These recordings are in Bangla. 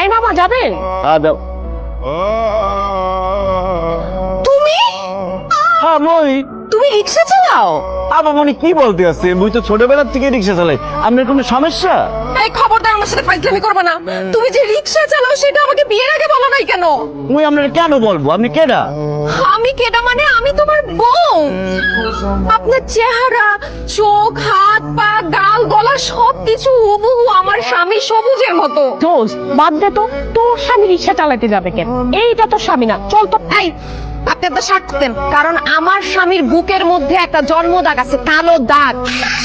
এই মামা যাবেন? হ্যাঁ দাও তুমি? হ্যাঁ মই। তুমি রিক্সা চালাও? আবার মনে কি বলতে আছে? মুই তো ছোটবেলার থেকে রিক্সা চালাই। আপনার কোনো সমস্যা? এই খবরটা আমার সাথে ফাইজলামি করবে না। তুমি যে রিক্সা চালাও সেটা আমাকে বিয়ের আগে বলো নাই কেন? মুই আপনাকে কেন বলব? আপনি কেডা? আমি কেটা মানে আমি তোমার বউ আপনার চেহারা চোখ হাত পা গাল গলা সবকিছু হুবহু আমার স্বামী সবুজের মতো দোস্ত বাদ দে তো তোর স্বামী রিক্সা চালাতে যাবে কেন এইটা তোর স্বামী না চল তো এই আপনি একটা শার্ট দেন কারণ আমার স্বামীর বুকের মধ্যে একটা জন্ম দাগ আছে কালো দাগ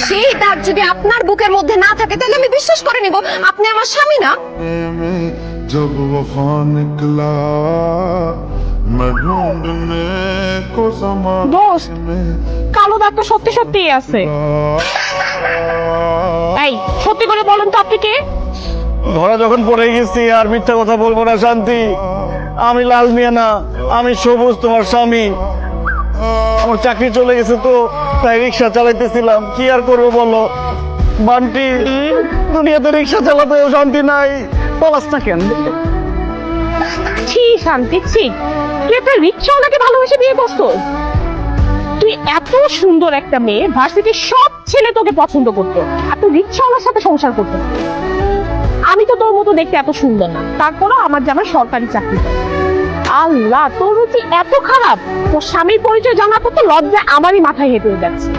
সেই দাগ যদি আপনার বুকের মধ্যে না থাকে তাহলে আমি বিশ্বাস করে নিব আপনি আমার স্বামী না দোস্ত কালো দাঁত তো সত্যি সত্যি আছে। এই সত্যি করে বলেন তো আপনি কে? ধরা যখন পড়ে গেছি আর মিথ্যা কথা বলব না শান্তি। আমি লাল মিয়া না আমি সবুজ তোমার স্বামী। আমার চাকরি চলে গেছে তো তাই রিক্সা চালাইতেছিলাম। কি আর করব বলো? বান্টি দুনিয়াতে রিক্সা চালাতেও শান্তি নাই। বলাস না কেন? ছি, শান্তি, ছি। তুই একটা রিক্সাওয়ালাকে ভালোবেসে বিয়ে করছ তুই এত সুন্দর একটা মেয়ে, ভার্সিটির সব ছেলে তোকে পছন্দ করতো, আর তুই রিক্সাওয়ালার সাথে সংসার করতো আমি তো তোর মতো দেখতে এত সুন্দর না। তারপরও আমার জামাই সরকারি চাকরি করে। আল্লাহ, তোর রুচি এত খারাপ। তোর স্বামীর পরিচয় জানাতে তো লজ্জা আমারই মাথায় হেঁটে যাচ্ছে।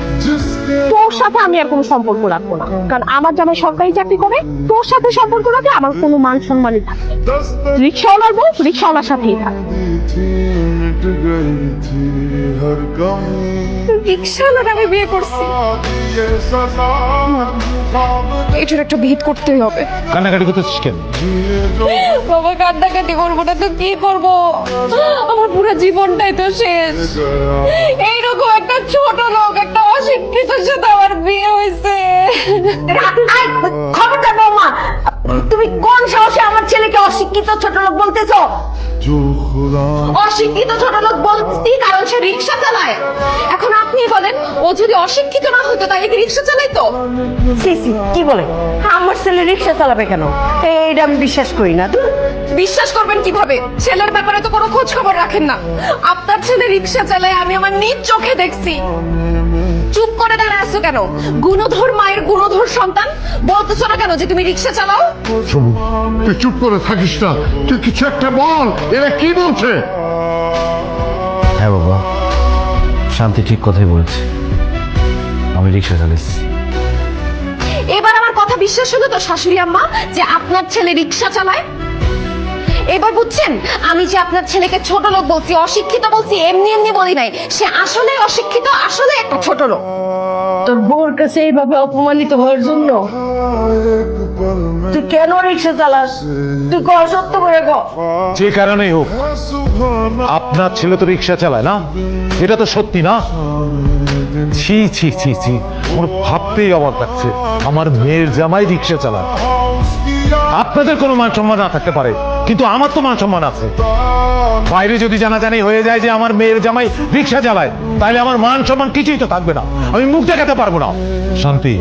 তোর সাথে আমি আর কোনো সম্পর্ক রাখব না। কারণ আমার জামাই সরকারি চাকরি করে, তোর সাথে সম্পর্ক রাখে আমার কোনো মান সম্মানই থাকে রিক্সাওয়ালার বউ রিক্সাওয়ালার সাথেই থাকে হর কমি। বিয়ে করছি। এটার একটা হবে। কান্নাকাটি করতেছিস কেন? বাবা কান্নাকাটি করব না তো কি করব? আমার পুরো জীবনটাই তো শেষ। এইরকম একটা ছোট লোক একটা অশিক্ষিত সাথে আমার বিয়ে হয়েছে। তুমি কোন সাহসে আমার ছেলেকে অশিক্ষিত ছোট লোক বলতেছো? অশিক্ষিত ছোট লোক বলছি কারণ সে রিক্সা চালায়। এখন আপনি বলেন ও যদি অশিক্ষিত না হতো তাহলে কি রিক্সা চালাইতো? সি সি কি বলে? আমার ছেলে রিক্সা চালাবে কেন? এইটা আমি বিশ্বাস করি না। ধুর। বিশ্বাস করবেন কীভাবে? ছেলের ব্যাপারে তো কোনো খোঁজ খবর রাখেন না। আপনার ছেলে রিক্সা চালায় আমি আমার নিজ চোখে দেখছি। চুপ করে দাঁড়ায় আছো কেন? গুণধর মায়ের গুণধর সন্তান? বলতেছো না কেন যে তুমি রিক্সা চালাও? তুই চুপ করে থাকিস না। তুই কিছু একটা বল এরা কি বলছে? হ্যাঁ বাবা শান্তি ঠিক কথাই বলেছে। আমি রিক্সা চালাইছি। এবার আমার কথা বিশ্বাস হলো তো শাশুড়ি আম্মা যে আপনার ছেলে রিক্সা চালায়? এবার বুঝছেন আমি যে আপনার ছেলেকে ছোট লোক বলছি অশিক্ষিত বলছি এমনি এমনি বলি নাই। সে আসলে অশিক্ষিত আসলে একটা ছোট লোক। তোর বউর কাছে এইভাবে অপমানিত হওয়ার জন্য তুই কেন রিক্সা চালাস? তুই কর সত্য করে যে কারণেই হোক আপনার ছেলে তো রিক্সা চালায় না? এটা তো সত্যি না? ছি ছি ছি ছি ওর ভাবতেই অবাক লাগছে। আমার মেয়ের জামাই রিক্সা চালায়। আপনাদের কোনো মান সম্মান না থাকতে পারে। কিন্তু আমার তো মান সম্মান আছে। বাইরে যদি জানাজানি হয়ে যায় যে আমার মেয়ের জামাই রিক্সা চালায় তাহলে আমার মান সম্মান কিছুই তো থাকবে না। আমি মুখ দেখাতে পারব না। শান্তি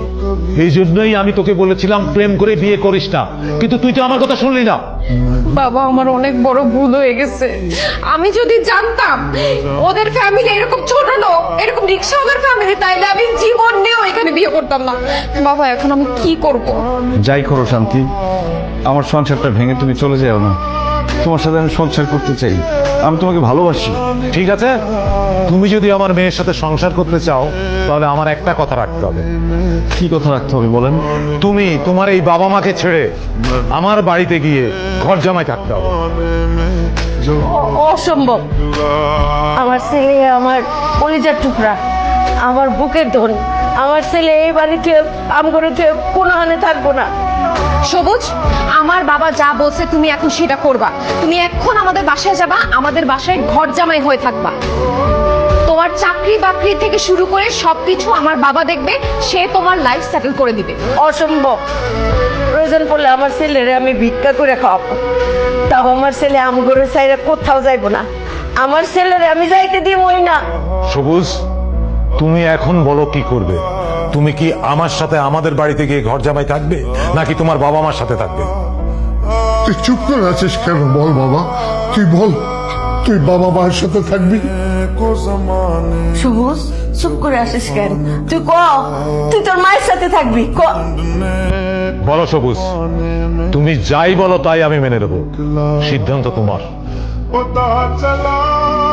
এই জন্যই আমি তোকে বলেছিলাম প্রেম করে বিয়ে করিস না। কিন্তু তুই তো আমার কথা শুনলি না। বাবা আমার অনেক বড় ভুল হয়ে গেছে। আমি যদি জানতাম ওদের ফ্যামিলি এরকম ছোট লোক এরকম রিক্সাওয়ালার ফ্যামিলি তাইলে আমি জীবন নিয়েও এখানে বিয়ে করতাম না। বাবা এখন আমি কি করব? যাই করো শান্তি। আমার সংসারটা ভেঙে তুমি চলে যাও না। তোমার সাথে আমি সংসার করতে চাই। আমি তোমাকে ভালোবাসি। ঠিক আছে? তুমি যদি আমার মেয়ের সাথে সংসার করতে চাও তাহলে আমার একটা কথা রাখতে হবে। কি কথা রাখতে হবে বলেন? তুমি তোমার এই বাবা মাকে ছেড়ে আমার বাড়িতে গিয়ে ঘর জামাই থাকতে হবে। অসম্ভব। আমার ছেলে আমার কলিজার টুকরা আমার বুকের ধন। আমার ছেলে এই বাড়িতে আম করে কোনো হানে থাকব না। সবুজ আমার বাবা যা বলছে তুমি এখন সেটা করবা। তুমি এখন আমাদের বাসায় যাবা আমাদের বাসায় ঘর জামাই হয়ে থাকবা। তোমার চাকরি বাকরি থেকে শুরু করে সবকিছু আমার বাবা দেখবে সে তোমার লাইফ সেটেল করে দিবে। অসম্ভব। প্রয়োজন পড়লে আমার ছেলেরে আমি ভিক্ষা করে খাওয়াবো। তাও আমার ছেলে আম করে চাইলে কোথাও যাইবো না। আমার ছেলেরে আমি যাইতে দিবই না। সবুজ তুমি এখন বলো কি করবে? তুমি কি আমার সাথে আমাদের বাড়িতে গিয়ে ঘর জামাই থাকবে? নাকি তোমার বাবা মার সাথে থাকবে? তুই চুপ করে আছিস কেন? বল বাবা। তুই বল তুই বাবা মার সাথে থাকবি? সবুজ চুপ করে আসিস কেন? তুই ক? তুই তোর মায়ের সাথে থাকবি ক? বলো সবুজ তুমি যাই বলো তাই আমি মেনে নেব। সিদ্ধান্ত তোমার।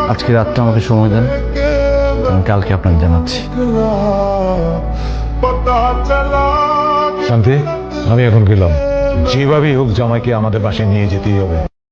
আজকে রাতটা আমাকে সময় দেন। আমি কালকে আপনাকে জানাচ্ছি। শান্তি, আমি এখন গেলাম। যেভাবেই হোক জামাইকে আমাদের বাসায় নিয়ে যেতেই হবে।